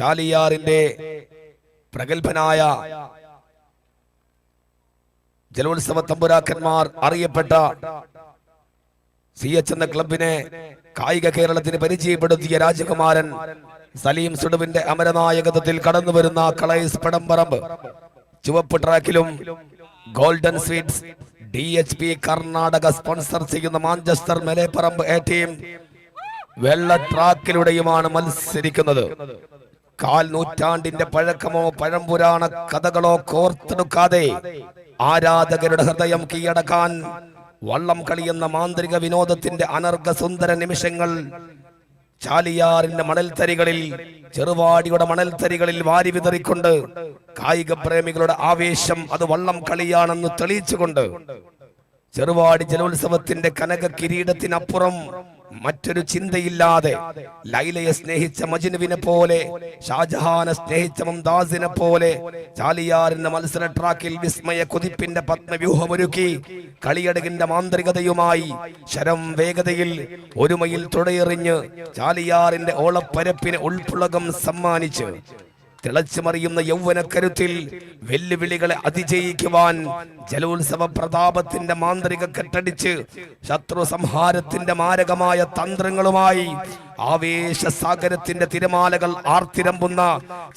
ചാലിയാറിന്റെ പ്രഗത്ഭനായ ജലോത്സവ തമ്പുരാക്കന്മാർ അറിയപ്പെട്ട C H എന്ന ക്ലബിനെ കായിക കേരളത്തിന് പരിചയപ്പെടുത്തിയ രാജകുമാരൻ സലീം സുഡുവിന്റെ അമരനായകത്വത്തിൽ കടന്നു വരുന്ന കളൈസ് പടംപറമ്പ് ചുവപ്പ് ട്രാക്കിലും golden sweets D H P Karnataka sponsor ചെയ്യുന്ന മാഞ്ചസ്റ്റർ മെലേപ്പറമ്പ് എ ടീം വെള്ള ട്രാക്കിലൂടെയുമാണ് മത്സരിക്കുന്നത്. കാൽ നൂറ്റാണ്ടിന്റെ പഴക്കമോ പഴംപുരാണ കഥകളോ കോർത്തെടുക്കാതെ ആരാധകരുടെ ഹൃദയം കീഴടക്കാൻ വള്ളം കളിയുന്ന മാന്ത്രിക വിനോദത്തിന്റെ അനർഘസുന്ദര നിമിഷങ്ങൾ ചാലിയാറിന്റെ മണൽത്തരികളിൽ ചെറുവാടിയുടെ മണൽത്തരികളിൽ വാരി വിതറിക്കൊണ്ട് കായിക പ്രേമികളുടെ ആവേശം അത് വള്ളം കളിയാണെന്ന് തെളിയിച്ചുകൊണ്ട് ചെറുവാടി ജലോത്സവത്തിന്റെ കനക കിരീടത്തിനപ്പുറം മറ്റൊരു ചിന്തയില്ലാതെ ലൈലയെ സ്നേഹിച്ച മജ്നുവിനെ പോലെ ഷാജഹാനെ സ്നേഹിച്ച മുംതാസിനെ പോലെ ചാലിയാറിന്റെ മത്സര ട്രാക്കിൽ വിസ്മയ കുതിപ്പിന്റെ പത്മവ്യൂഹമൊരുക്കി കളിയടകിന്റെ മാന്ത്രികതയുമായി ശരം വേഗതയിൽ ഒരുമയിൽ തുടയെറിഞ്ഞ് ചാലിയാറിന്റെ ഓളപ്പരപ്പിന് ഉൾപ്പുളകം സമ്മാനിച്ച് തിളച്ചുമറിയുന്ന യൗവനക്കരുത്തിൽ വെല്ലുവിളികളെ അതിജയിക്കുവാൻ ജലോത്സവ പ്രതാപത്തിന്റെ മാന്ത്രിക കെട്ടടിച്ച് ശത്രു സംഹാരത്തിന്റെ മാരകമായ തന്ത്രങ്ങളുമായി ആവേശ സാഗരത്തിന്റെ തിരമാലകൾ ആർത്തിരമ്പുന്ന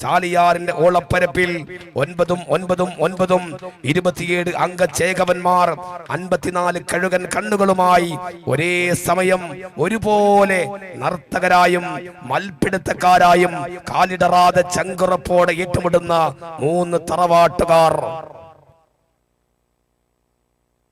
ചാലിയാറിന്റെ ഓളപ്പരപ്പിൽ ഒൻപതും ഒൻപതും ഒൻപതും ഇരുപത്തിയേഴ് അംഗചേകവന്മാർ അൻപത്തിനാല് കഴുകൻ കണ്ണുകളുമായി ഒരേ സമയം ഒരുപോലെ നർത്തകരായും മൽപ്പിടുത്തക്കാരായും കാലിടറാതെ ചങ്കുറപ്പോടെ ഏറ്റുമുട്ടുന്ന മൂന്ന് തറവാട്ടുകാർ.